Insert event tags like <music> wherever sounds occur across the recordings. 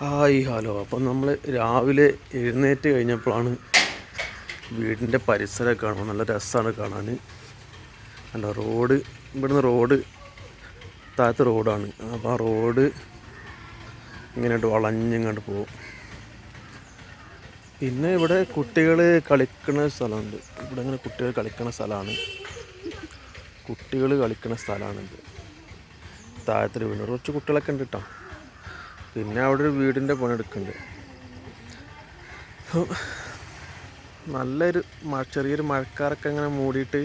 Hi hello. അപ്പം നമ്മൾ രാവിലെ എഴുന്നേറ്റ് കഴിഞ്ഞപ്പോഴാണ് വീടിന്റെ പരിസരമൊക്കെ കാണുമ്പോൾ നല്ല രസമാണ് കാണാൻ. അല്ല റോഡ് ഇവിടുന്ന് റോഡ് താഴത്തെ റോഡാണ്. അപ്പോൾ ആ റോഡ് ഇങ്ങനെയായിട്ട് വളഞ്ഞിങ്ങോട്ട് പോകും. പിന്നെ ഇവിടെ കുട്ടികൾ കളിക്കുന്ന സ്ഥലമുണ്ട്. ഇവിടെ ഇങ്ങനെ കുട്ടികൾ കളിക്കുന്ന സ്ഥലമാണ്. കുട്ടികൾ കളിക്കുന്ന സ്ഥലമാണിത്. താഴത്തൊരു വീട് കുറച്ച് കുട്ടികളൊക്കെ ഉണ്ട് കേട്ടോ പിന്നെ അവിടെ ഒരു വീടിന്റെ പണിയെടുക്കുന്നുണ്ട്. നല്ലൊരു മഴ ചെറിയൊരു മഴക്കാരൊക്കെ അങ്ങനെ മൂടിയിട്ട്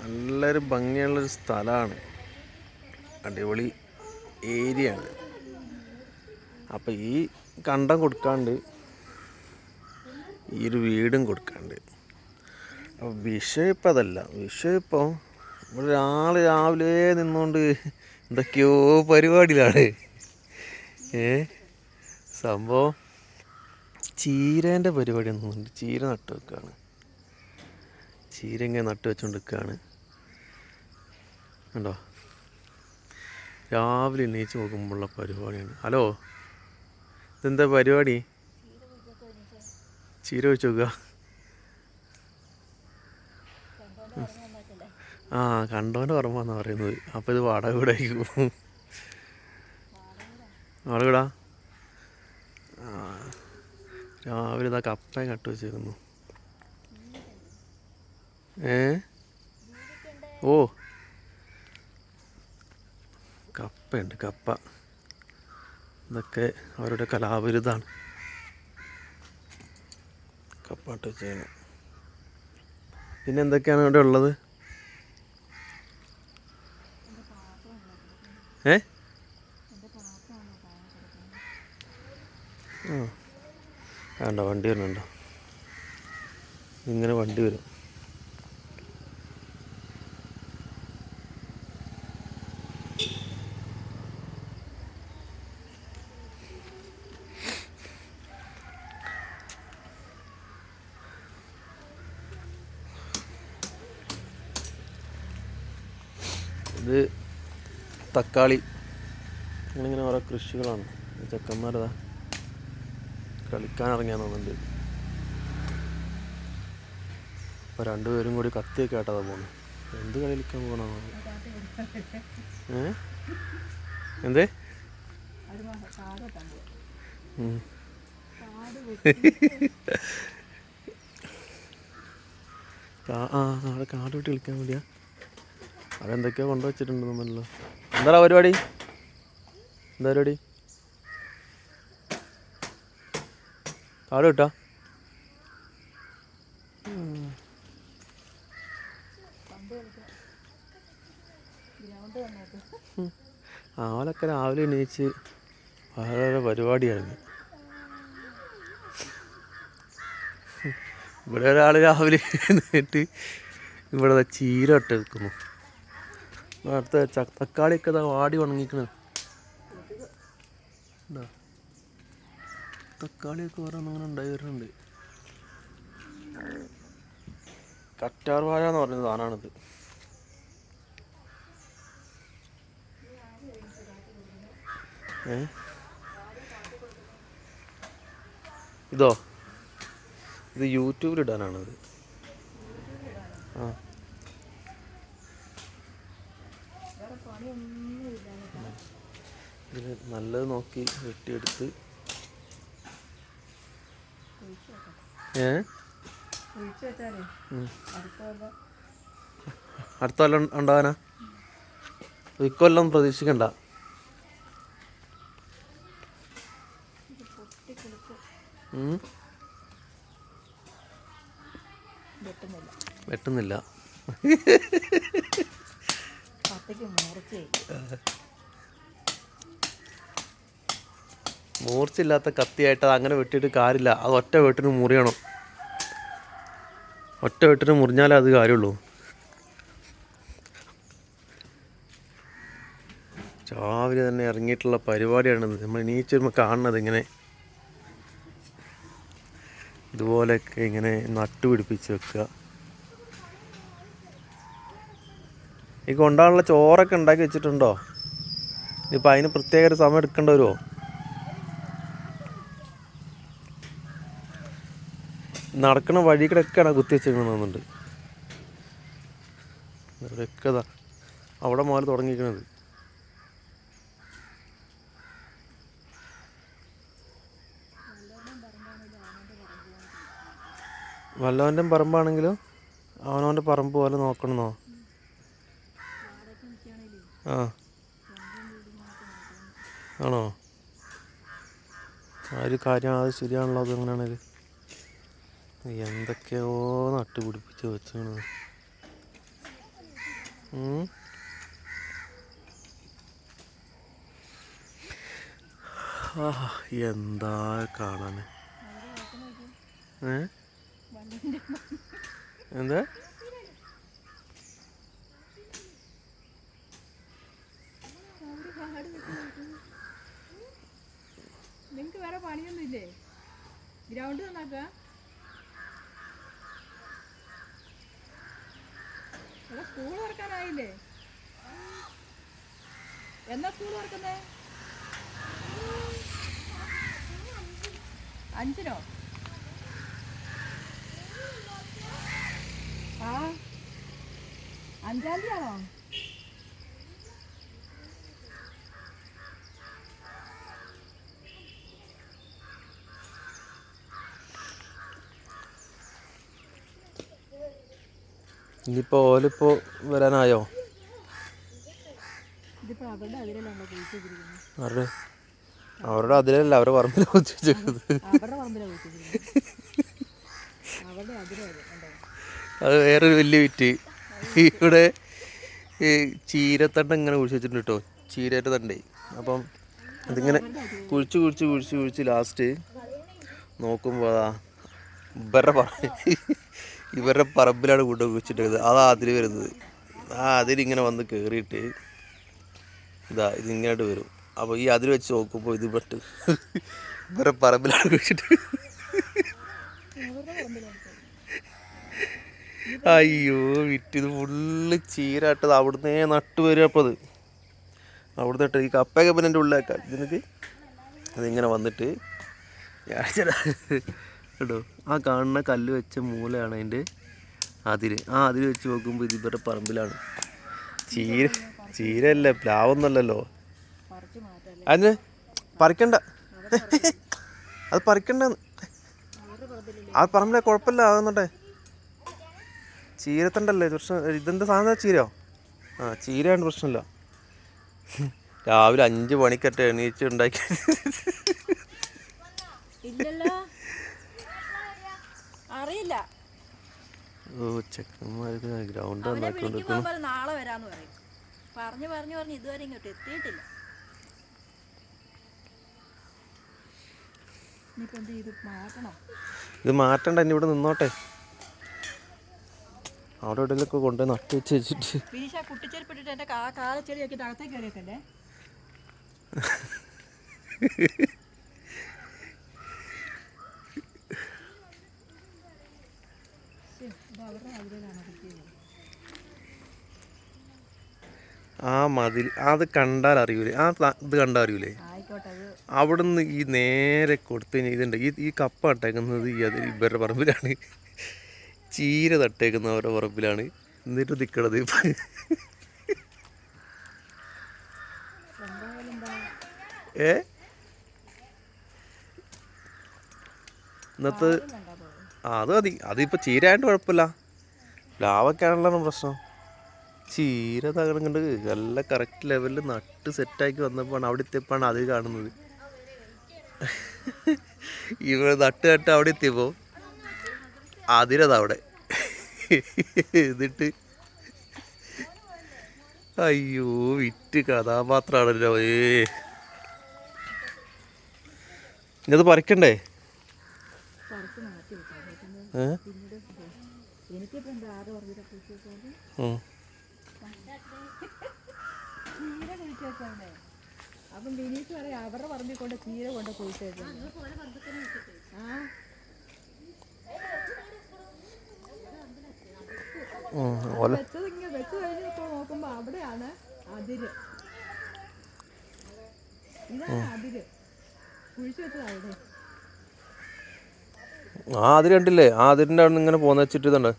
നല്ലൊരു ഭംഗിയുള്ളൊരു സ്ഥലമാണ്. അടിപൊളി ഏരിയ ആണ് അപ്പം ഈ കണ്ടം കൊടുക്കാണ്ട് ഈ ഒരു വീടും കൊടുക്കാണ്ട്. അപ്പോൾ വിഷയം ഇപ്പം അതല്ല. വിഷയം ഇപ്പം ഇവിടെ രാവിലെ നിന്നുകൊണ്ട് എന്തൊക്കെയോ പരിപാടിയിലാണ്. ഏ? സംഭവം ചീരേന്റെ പരിപാടി ഒന്നുമുണ്ട് ചീര നട്ടു വെക്കുകയാണ് ചീര ഇങ്ങനെ നട്ടു വെച്ചുകൊണ്ട് നിൽക്കുകയാണ് കണ്ടോ? രാവിലെ എണീച്ച് നോക്കുമ്പോഴുള്ള പരിപാടിയാണ്. ഹലോ? ഇതെന്താ പരിപാടി? ചീര വെച്ച് നോക്കുക ആ കണ്ടോന്റെ ഓർമ്മ എന്നാണ് പറയുന്നത്. അപ്പോൾ ഇത് വാടക കൂടെ വാടക വീടാ ആ രാവിലെ ഇതാ കപ്പയും കട്ട് വെച്ചിരുന്നു. ഏ? ഓ. കപ്പയുണ്ട് കപ്പ. ഇതൊക്കെ അവരുടെ കലാവിരുതാണ്. കപ്പാട്ട് വെച്ചാണ് പിന്നെ എന്തൊക്കെയാണ് ഇവിടെ ഉള്ളത്? ഏ ആ വേണ്ട വണ്ടി വരുന്നുണ്ടോ ഇങ്ങനെ വണ്ടി വരും. ഇത് തക്കാളി. ഇങ്ങനെ ഓരോ കൃഷികളാണ്. ചെക്കന്മാരതാ. കളിക്കാൻ ഇറങ്ങിയാന്ന് തോന്നുന്നുണ്ട് അപ്പോൾ രണ്ടുപേരും കൂടി കത്തി കേട്ടതാ പോണു. എന്ത് കളിക്കാൻ പോണോ എന്തേ? ആ കാട് വിട്ട് കളിക്കാൻ വേണ്ടിയാ. അതെന്തൊക്കെയോ കൊണ്ടുവച്ചിട്ടുണ്ട് നമ്മളല്ലോ എന്താടാ പരിപാടി? എന്താ പരിപാടി? കാട് കിട്ടാ? ആളൊക്കെ രാവിലെ എണീച്ച് വളരെ പരിപാടിയായിരുന്നു. ഇവിടെ ഒരാൾ രാവിലെ എഴുന്നേറ്റ് ഇവിടെ ചീര ഇട്ട് വെക്കുന്നു. അടുത്ത തക്കാളി തക്കാളിയൊക്കെ വാടി ഉണങ്ങിക്കണേ. ഇതാ. തക്കാളിയൊക്കെ അങ്ങനെ ഉണ്ടായി വരുന്നുണ്ട്. കറ്റാർ വാഴ എന്ന് പറയുന്ന സാധനമാണിത് ഇതോ? ഇത് യൂട്യൂബിൽ ഇടാനാണത് ആ. ഇതിന് നല്ലത് നോക്കി വെട്ടിയെടുത്ത് ഏ ഉം. അടുത്ത കൊല്ലം ഉണ്ടാവാനാ? ഇക്കൊല്ലം പ്രതീക്ഷിക്കണ്ട. വെട്ടുന്നില്ല. മൂർച്ചയില്ലാത്ത കത്തിയായിട്ട് അത് അങ്ങനെ വെട്ടിയിട്ട് കാര്യമില്ല. അത് ഒറ്റ വെട്ടിന് മുറിയണം. ഒറ്റ വെട്ടിന് മുറിഞ്ഞാലേ അത് കാര്യമുള്ളൂ. രാവിലെ തന്നെ ഇറങ്ങിയിട്ടുള്ള പരിപാടിയാണ് നമ്മൾ എണീച്ച് വരുമ്പോൾ കാണുന്നത് ഇങ്ങനെ. ഇതുപോലെയൊക്കെ ഇങ്ങനെ നട്ടുപിടിപ്പിച്ച് വെക്കുക. ഈ കൊണ്ടാനുള്ള ചോറൊക്കെ ഉണ്ടാക്കി വെച്ചിട്ടുണ്ടോ? ഇനിയിപ്പോൾ അതിന് പ്രത്യേക ഒരു സമയം എടുക്കേണ്ടി വരുമോ? നടക്കണ വഴി കിടക്കാണ് കുത്തി വെച്ചേക്കണമെന്നുണ്ട് ഇവിടെയൊക്കെ അവിടെ മാറി തുടങ്ങിയിരിക്കണത് വല്ലവന്റെ പറമ്പാണെങ്കിലും? അവനവന്റെ പറമ്പ് പോലെ നോക്കണമെന്നോ ആ. ആണോ? ആ ഒരു കാര്യം അത് ശരിയാണല്ലോ അത് എങ്ങനെയാണത് എന്തൊക്കെയോ നട്ടുപിടിപ്പിച്ച് വെച്ചാണ് എന്താ കാണാൻ? ഏ? എന്താ? നിങ്ങക്ക് വേറെ പണിയൊന്നും ഇല്ലേ ഗ്രൗണ്ട് നന്നാക്കുക ഇവിടെ സ്കൂൾ തുറക്കാനായില്ലേ? എന്നാ സ്കൂൾ തുറക്കുന്നേ? അഞ്ചിനോ? ആ. അഞ്ചാം തീയതി ആണോ ഇനിയിപ്പോൾ ഓലിപ്പോൾ വരാനായോ? അവരുടെ അവരുടെ അതിലല്ല അവരുടെ പറമ്പില വെച്ച് വെച്ചേക്കുന്നത് അവരുടെ പറമ്പിലാണ് കുഴിച്ചിരിക്കുന്നത് അവരുടെ അതിലാണ് കണ്ടോ? അത് വേറൊരു വലിയ വിറ്റ്. ഇവിടെ ഈ ചീരത്തണ്ട ഇങ്ങനെ കുഴിച്ച് വെച്ചിട്ടുണ്ട് കേട്ടോ ചീരയുടെ തണ്ടേ. അപ്പം അതിങ്ങനെ കുഴിച്ച് കുഴിച്ച് കുഴിച്ച് കുഴിച്ച് ലാസ്റ്റ് നോക്കുമ്പോൾ അതാ ഇവരുടെ പറ ഇവരുടെ പറമ്പിലാണ് കൊണ്ട് കുഴിച്ചിട്ടത് അതാ അതിൽ വരുന്നത്. ആ അതിലിങ്ങനെ വന്ന് കയറിയിട്ട് ഇതാ ഇതിങ്ങോട്ട് വരും. അപ്പോൾ ഈ അതിൽ വെച്ച് നോക്കുമ്പോൾ ഇത് പെട്ട്. ഇവരുടെ പറമ്പിലാണ് കുഴിച്ചിട്ട് അയ്യോ വിറ്റിത് ഫുള്ള് ചീരാട്ടത് അവിടുന്ന് നട്ടു വരും അപ്പോൾ അത്. അവിടുന്ന് ഇട്ട് ഈ കപ്പയൊക്കെ പിന്നെ എന്റെ ഉള്ളിലേക്കാം. ഇതിനൊക്കെ അതിങ്ങനെ വന്നിട്ട് ഞാൻ കേട്ടോ. ആ കാണുന്ന കല്ല് വെച്ച മൂലയാണ് അതിന്റെ അതിര്. ആ അതിര് വെച്ച് നോക്കുമ്പോൾ ഇത് ഇവരുടെ പറമ്പിലാണ്. ചീര പറിച്ചു മാറ്റല്ലേ? അതിന് പറിക്കണ്ട. അത് പറിക്കണ്ട ആ പറമ്പിലെ കുഴപ്പമില്ല ആകുന്നുണ്ടേ ചീരത്തണ്ടല്ലേ? ഇത് പ്രശ്നം ഇതെന്താ സാധനം? ചീരയോ? ആ ചീരയാണ് പ്രശ്നമില്ല. രാവിലെ അഞ്ച് മണിക്കട്ടെ എണീച്ച് ഉണ്ടാക്കി അറിയില്ല. ഓ ചെക്കന്മാർക്ക് ഗ്രൗണ്ട് അവനെ വിളിക്കുമ്പോൾ പറയും നാളെ വരാന്ന് പറയും. പറഞ്ഞു പറഞ്ഞു പറഞ്ഞു ഇതുവരെ ഇങ്ങോട്ട് എത്തിയിട്ടില്ല. ഇനിയിപ്പോ എന്ത് ചെയ്ത്? മാറ്റണം? ഇത് മാറ്റണ്ട എന്നെ ഇവിടെ നിന്നോട്ടെ. അവിടെ എവിടെയൊക്കെ കൊണ്ട് നട്ട് വെച്ച് വെച്ചിട്ട്. ബിനീഷ കുട്ടിച്ചെരുപ്പിട്ടിട്ട് എന്റെ കാ കാലച്ചെടി ആക്കിയിട്ട് അകത്തേക്ക് <laughs> കയറിയൊക്കെ അവരുടെ അതിലാണ് കിട്ടിയത് ആ മതിൽ അത് കണ്ടാൽ അറിയൂലേ? ആ ഇത് കണ്ടാൽ അറിയൂലേ? ആയിക്കോട്ടെ നിന്ന് അവിടുന്ന് ഈ നേരെ കൊടുത്തു കഴിഞ്ഞാൽ ഇതുണ്ട്. ഈ ഈ കപ്പ അട്ടേക്കുന്നത് ഈ അത് ഇവരുടെ പറമ്പിലാണ്. ചീര തട്ടേക്കുന്ന അവരുടെ പറമ്പിലാണ്. എന്നിട്ട് നിൽക്കണത് ഏ? ഇന്നത്തെ അത് മതി. അതിപ്പോൾ ചീരയായിട്ട് കുഴപ്പമില്ല ലാവൊക്കെയാണല്ലോ പ്രശ്നം. ചീര തകരം കണ്ട് നല്ല കറക്റ്റ് ലെവലിൽ നട്ട് സെറ്റാക്കി വന്നപ്പോഴാണ് അവിടെ എത്തിയപ്പോഴാണ് അത് കാണുന്നത്. ഇവിടെ നട്ട് നട്ട് അവിടെ എത്തിയപ്പോൾ അതിരതാ അവിടെ. എന്നിട്ട് അയ്യോ വിറ്റ് കഥാപാത്രമാണല്ലോ. ഏ. ഇന്നത് പറിക്കണ്ടേ? അപ്പം ബിനീഷ് പറയാം അവരുടെ പറമ്പിൽ കൊണ്ട് ചീര കൊണ്ട് കുഴിച്ച് വെച്ചത് ആ വെച്ചത് ഇങ്ങനെ വെച്ച് കഴിഞ്ഞ് ഇപ്പോൾ നോക്കുമ്പോൾ അവിടെയാണ് അതിര് ഇതാണ് അതിര് കുഴിച്ച് വെച്ചത് അവിടെ ആ അതിൽ കണ്ടില്ലേ? ആ അതിന്റെ അവിടെ ഇങ്ങനെ പോകുന്ന വെച്ചിട്ട് ഇതുണ്ട്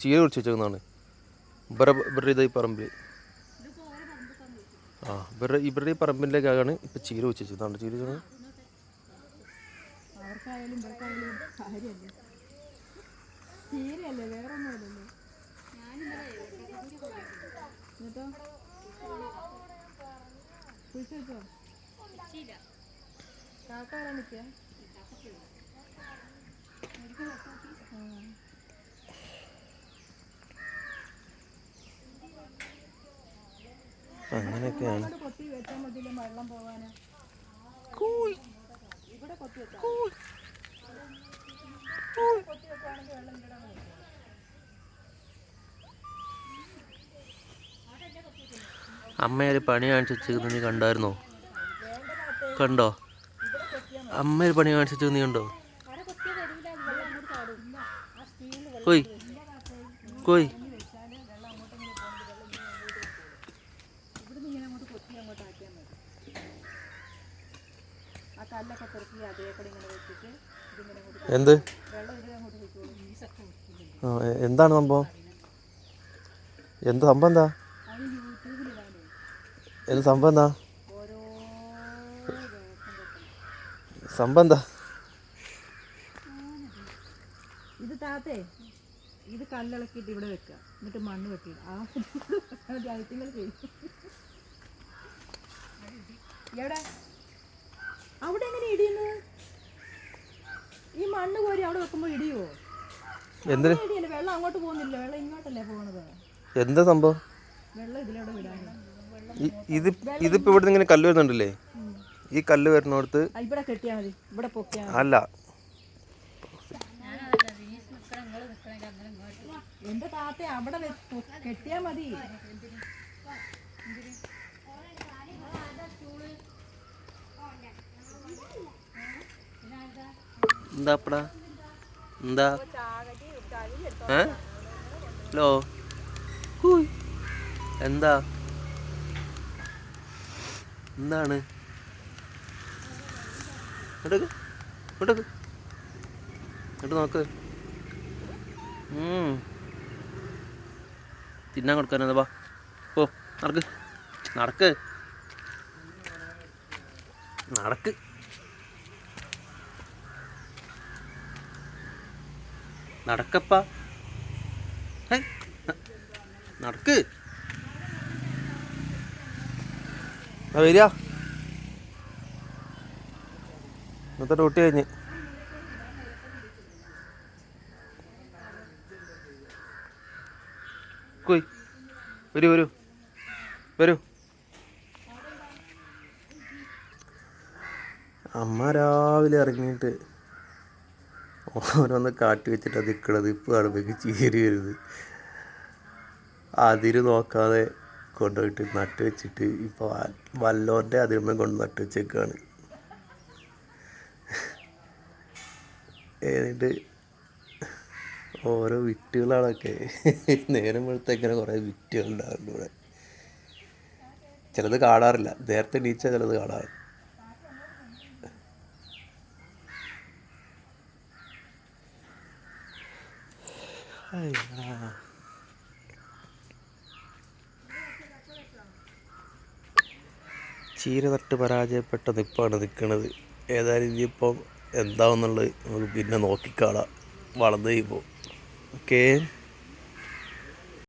ചീര കുറിച്ച് വെച്ചേക്കുന്നതാണ്. ഇവരെ ഇവരുടെ ഇതായി പറമ്പിൽ ആ ഇവരുടെ ഇവരുടെ ഈ പറമ്പിലേക്കാണ് ഇപ്പം ചീര വെച്ച് വെച്ചതാണ് ചീര വെച്ചത്. ഇവർക്കായാലും കാര്യമല്ലേ? നിൽക്കും. അമ്മയൊരു പണി കാണിച്ചു വെച്ചേക്കുന്നത് നീ കണ്ടായിരുന്നോ? കണ്ടോ? അമ്മ ഒരു പണി കാണിച്ചു വെച്ചത് നീ കണ്ടോ കൊയ് കൊയ് ഇവിടുന്ന് ഇങ്ങനെ അങ്ങോട്ട് കൊത്തി അങ്ങോട്ട് ആക്കിയാൽ മതി ആ കല്ലൊക്കെ പെറുക്കി അതേ കൂടെ ഇങ്ങനെ വെച്ചിട്ട് ഇതിങ്ങനെ അങ്ങോട്ട് എന്ത് വെള്ളം ഇതിലെ അങ്ങോട്ട് വെച്ചോളൂ വീസൊക്കെ വെച്ചില്ലേ ആ, എന്ത് എന്താണ് സംഭവം? എന്ത് സംഭവം എന്താ? എന്ത് സംഭവം എന്താ? സംഭവം എന്താ ഇത് താത്തേ ഇത് കല്ലിളക്കിയിട്ട് ഇവിടെ വെക്കുക. എന്നിട്ട് മണ്ണ് വെട്ടിയിടുക. ആ ഐറ്റങ്ങൾ ചെയ്യും. എവിടെ? അവിടെ എങ്ങനെ ഇടിയുന്നു? ഈ മണ്ണ് കോരി അവിടെ വെക്കുമ്പോൾ ഇടിയോ? എന്തിന്? ഇടിയല്ലേ? വെള്ളം അങ്ങോട്ട് പോകുന്നില്ല. വെള്ളം ഇങ്ങോട്ടല്ലേ പോണത്? എന്താ സംഭവം? വെള്ളം ഇത് ഇതിപ്പോൾ ഇവിടെ ഇങ്ങനെ കല്ല് വരുന്നുണ്ടല്ലേ? ഈ കല്ല് വരുന്നിടത്ത് ഇവിടെ കെട്ടിയാൽ മതി. ഇവിടെ പൊക്കിയാൽ അല്ല. എന്റെ താത്ത അവിടെ കെട്ടിയാ മതി. എന്താ? അപ്പടാ എന്താ ഹലോ. എന്താ? എന്താണ്? ഇങ്ങോട്ടേക്ക്. ഇങ്ങോട്ടേക്ക്. ഇങ്ങോട്ട് നോക്ക്. തിന്നാൻ കൊടുക്കാനത് വാ. ഓ നടക്ക്. നടക്ക്. നടക്ക്. നടക്കപ്പ. നടക്ക്. വരിക. ഇന്നത്തെ ഡ്യൂട്ടി കഴിഞ്ഞ്. കൊയ് വരൂ വരൂ. വരൂ. അമ്മ രാവിലെ ഇറങ്ങിയിട്ട് ഓരോന്ന് കാട്ടി വെച്ചിട്ട് അത് നിൽക്കണത് ഇപ്പോൾ അടുപ്പേക്ക് ചീരി വരുന്നത്. അതിര് നോക്കാതെ കൊണ്ടുപോയിട്ട് നട്ട് വെച്ചിട്ട് ഇപ്പോൾ വല്ലോന്റെ അതിരുമ്മ കൊണ്ട് നട്ട് വെച്ചേക്കാണ്. എന്നിട്ട് ഓരോ വിറ്റുകളാണൊക്കെ. നേരം വെളുത്ത ഇങ്ങനെ കുറേ വിറ്റുകളുണ്ടാകും ഇവിടെ. ചിലത് കാണാറില്ല. നേരത്തെ നീച്ച ചിലത് കാണാറ്. ചീര തട്ട് പരാജയപ്പെട്ട നിപ്പാണ് നിൽക്കുന്നത് ഏതായാലും ഇനിയിപ്പം എന്താവുന്നുള്ളത് നമുക്ക് പിന്നെ നോക്കിക്കാണാം. വളർന്നു കഴിയുമ്പോൾ. okay